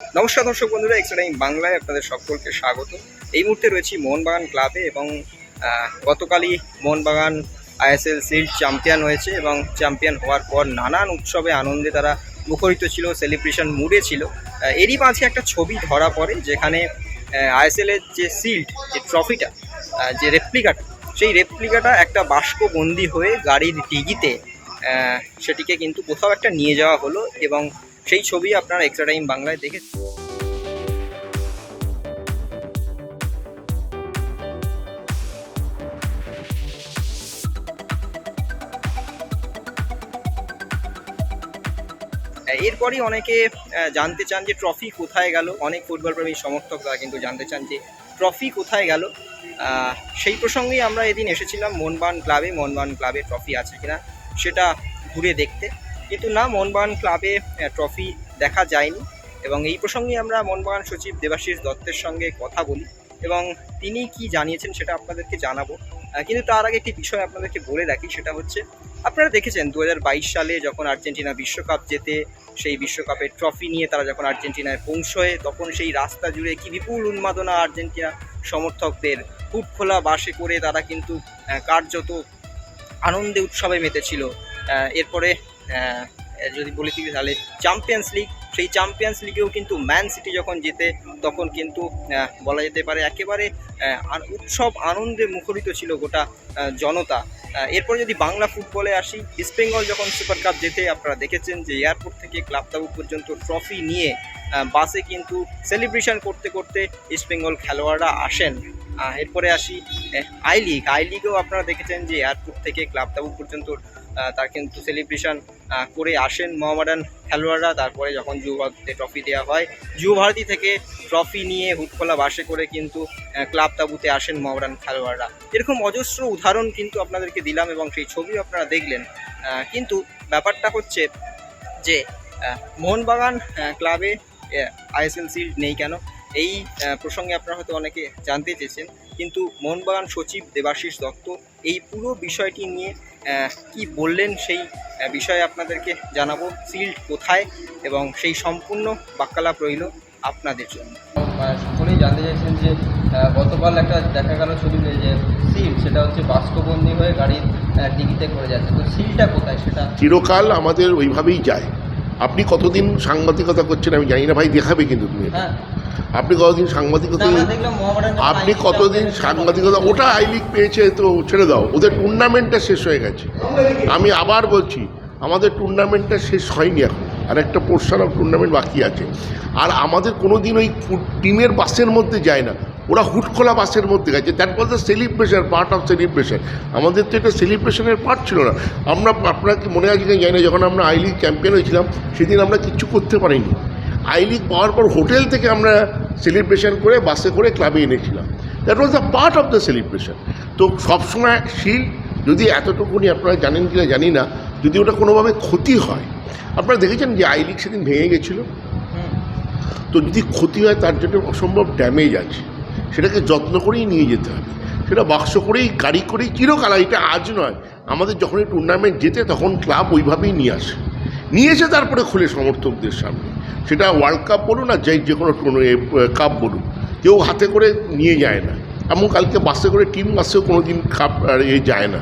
নমস্কার দর্শক বন্ধুরা এক্সট্রা বাংলায় আপনাদের সকলকে স্বাগত। এই মুহূর্তে রয়েছি মোহনবাগান ক্লাবে এবং গতকালই মোহনবাগান আইএসএল সিল্ড চ্যাম্পিয়ন হয়েছে এবং চ্যাম্পিয়ন হওয়ার পর নানান উৎসবে আনন্দে তারা মুখরিত ছিল সেলিব্রেশন মুডে ছিল। এরই মাঝে একটা ছবি ধরা পড়ে যেখানে আইএসএলের যে সিল্ড যে ট্রফিটা যে রেপ্লিকাটা সেই রেপ্লিকাটা একটা বাষ্পবন্দি হয়ে গাড়ির ডিগিতে সেটিকে কিন্তু কোথাও একটা নিয়ে যাওয়া হলো এবং সেই ছবি আপনারা এক্সট্রা টাইম বাংলায় দেখে এরপরই অনেকে জানতে চান যে ট্রফি কোথায় গেল। অনেক ফুটবল প্রেমী সমর্থক তারা কিন্তু জানতে চান যে ট্রফি কোথায় গেল। সেই প্রসঙ্গেই আমরা এদিন এসেছিলাম মনবান ক্লাবে। মনবান ক্লাবে ট্রফি আছে কিনা সেটা ঘুরে দেখতে। কিন্তু না মোহনবাগান ক্লাবে ট্রফি দেখা যায়নি এবং এই প্রসঙ্গে আমরা মোহনবাগান সচিব দেবাশিস দত্তের সঙ্গে কথা বলি এবং তিনি কি জানিয়েছেন সেটা আপনাদেরকে জানাব। কিন্তু তার আগে একটি বিষয় আপনাদেরকে বলে রাখি, সেটা হচ্ছে আপনারা দেখেছেন দু হাজার বাইশ সালে যখন আর্জেন্টিনা বিশ্বকাপ জেতে, সেই বিশ্বকাপের ট্রফি নিয়ে তারা যখন আর্জেন্টিনায় পৌঁছয়, তখন সেই রাস্তা জুড়ে কি বিপুল উন্মাদনা আর্জেন্টিনা সমর্থকদের। ফুট খোলা বাসে করে তারা কিন্তু কার্যত আনন্দে, উৎসবে মেতেছিল। এরপরে যদি বলি কি তাহলে চ্যাম্পিয়ন্স লিগ সেই চ্যাম্পিয়ন্স লিগেও কিন্তু ম্যান সিটি যখন জেতে, তখন কিন্তু বলা যেতে পারে একেবারে উৎসব আনন্দে মুখরিত ছিল গোটা জনতা। এরপর যদি বাংলা ফুটবলে আসি ইস্ট বেঙ্গল যখন সুপার কাপ জেতে, আপনারা দেখেছেন যে এয়ারপোর্ট থেকে ক্লাব তাবু পর্যন্ত ট্রফি নিয়ে বাসে কিন্তু সেলিব্রেশন করতে করতে ইস্ট বেঙ্গল খেলোয়াড়রা আসেন। এরপরে আসি আই লিগ আই লিগেও আপনারা দেখেছেন যে এয়ারপোর্ট থেকে ক্লাব তাবু পর্যন্ত তার কিন্তু সেলিব্রেশন করে আসেন মোহামেডান খেলোয়াড়রা। তারপরে যখন যুব ভারতীতে ট্রফি দেওয়া হয় যুব ভারতী থেকে ট্রফি নিয়ে হুটখোলা বাসে করে কিন্তু ক্লাব তাবুতে আসেন মোহামেডান খেলোয়াড়রা। এরকম অজস্র উদাহরণ কিন্তু আপনাদেরকে দিলাম এবং সেই ছবি আপনারা দেখলেন। কিন্তু ব্যাপারটা হচ্ছে যে মোহনবাগান ক্লাবে আইএসএল সিল্ড নেই কেন? এই প্রসঙ্গে আপনারা হয়তো অনেকে জানতে চেয়েছেন। কিন্তু মোহনবাগান সচিব দেবাশিস দত্ত এই পুরো বিষয়টি নিয়ে কি বললেন সেই বিষয়ে আপনাদেরকে জানাব। সিল্ড কোথায় এবং সেই সম্পূর্ণ বাক্যালাপ রইল আপনাদের জন্য। সকলেই জানতে চাইছেন যে গতকাল একটা দেখা গেল ছবিতে যে সিল সেটা হচ্ছে বাষ্পবন্দি হয়ে গাড়ির টিকিতে করে যাচ্ছে। তো সিলটা কোথায়? সেটা চিরকাল আমাদের ওইভাবেই যায়। আপনি কতদিন সাংবাদিকতা করছেন আমি জানি না ভাই দেখাবে কিন্তু তুমি। হ্যাঁ আপনি কতদিন সাংবাদিকতা আপনি কতদিন সাংবাদিকতা ওটা আই লিগ পেয়েছে তো ছেড়ে দাও। ওদের টুর্নামেন্টটা শেষ হয়ে গেছে। আমি আবার বলছি আমাদের টুর্নামেন্টটা শেষ হয়নি এখন। আর একটা পোর্শন অফ টুর্নামেন্ট বাকি আছে। আর আমাদের কোনো দিন ওই টিমের বাসের মধ্যে যায় না। ওরা হুটখোলা বাসের মধ্যে গেছে। That was the celebration part of celebration আমাদের তো এটা সেলিব্রেশনের পার্ট ছিল না। আমরা আপনার কি মনে আছে জানি না। যখন আমরা আই লিগ চ্যাম্পিয়ন হয়েছিলাম সেদিন আমরা কিচ্ছু করতে পারিনি। আই লিগ পাওয়ার পর হোটেল থেকে আমরা সেলিব্রেশন করে বাসে করে ক্লাবে এনেছিলাম। That was the part of the celebration তো সবসময় শিল যদি এতটুকুনি আপনারা জানেন কিনা জানি না যদি ওটা কোনোভাবে ক্ষতি হয়। আপনারা দেখেছেন যে আই লিগ সেদিন ভেঙে গেছিল? তো যদি ক্ষতি হয় তার জন্য অসম্ভব ড্যামেজ আছে। সেটাকে যত্ন করেই নিয়ে যেতে হবে। সেটা বাক্স করেই গাড়ি করেই চিরকাল এটা আজ নয়। আমাদের যখন এই টুর্নামেন্ট যেতে তখন ক্লাব ওইভাবেই নিয়ে আসে। নিয়ে এসে তারপরে খুলে সমর্থকদের সামনে। সেটা ওয়ার্ল্ড কাপ বলুন আর যাই যে কোনো কাপ বলুন। কেউ হাতে করে নিয়ে যায় না। এমন কালকে বাসে করে টিম বাসেও কোনো দিন কাপ আর এ যায় না।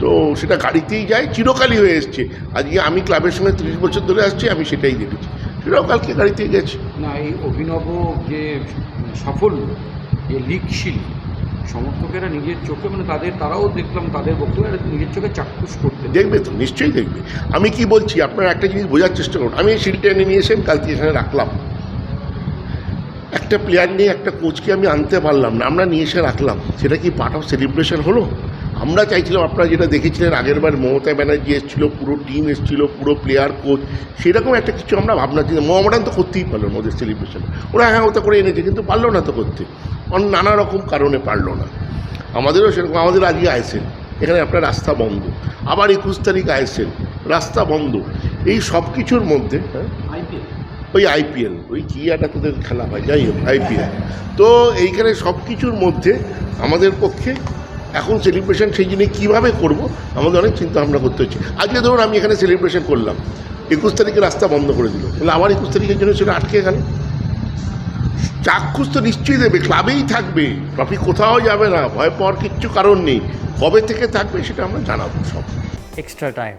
তো সেটা গাড়িতেই যায়, চিরকালই হয়ে এসছে। আজকে আমি ক্লাবের সঙ্গে তিরিশ বছর ধরে আসছি, আমি সেটাই দেখেছি। সেটাও কালকে গাড়িতেই গেছে। না, এই অভিনব যে সাফল্য, যে লিগ শিল সমর্থকেরা নিজের চোখে মানে তাদের, তারাও দেখলাম তাদের বক্তব্য নিজের চোখে চাক্ষুষ করতে দেখবে তো, নিশ্চয়ই দেখবে। আমি কি বলছি? আপনার একটা জিনিস বোঝার চেষ্টা করুন। আমি এই শিলটা এনে নিয়ে এসে আমি কালকে এখানে রাখলাম। একটা প্লেয়ার নিয়ে একটা কোচকে আমি আনতে পারলাম না, আমরা নিয়ে এসে রাখলাম। সেটা কি পার্ট অফ সেলিব্রেশন হলো? আমরা চাইছিলাম, আপনারা যেটা দেখেছিলেন আগের বার মমতা ব্যানার্জি এসেছিল, পুরো টিম এসেছিল, পুরো প্লেয়ার কোচ সেরকম একটা কিছু আমরা ভাবনা ছিল। মোহামেডান তো করতেই পারল না ওদের সেলিব্রেশন ওরা হ্যাঁ ওটা করে এনেছে, কিন্তু পারল না তো করতে। নানা রকম কারণে পারল না। আমাদেরও সেরকম, আমাদের আজকে আইসেন এখানে আপনার রাস্তা বন্ধ। আবার একুশ তারিখ আইসেন রাস্তা বন্ধ। এই সব কিছুর মধ্যে হ্যাঁ? ওই আইপিএল ওই কি একটা তোদের খেলা হয়, যাই হোক আইপিএল তো এইখানে সব কিছুর মধ্যে আমাদের পক্ষে এখন সেলিব্রেশন সেই জন্য কীভাবে করব? আমাদের অনেক চিন্তা ভাবনা করতে হচ্ছে। আজকে ধরুন আমি এখানে সেলিব্রেশন করলাম। একুশ তারিখে রাস্তা বন্ধ করে দিল। তাহলে আমার একুশ তারিখের জন্য সেটা আটকে গেল। চাক্ষুষ তো নিশ্চয়ই দেবে, ক্লাবেই থাকবে। ট্রফি কোথাও যাবে না, ভয় পাওয়ার কিচ্ছু কারণ নেই। কবে থেকে থাকবে সেটা আমরা জানাব সব। Extra time.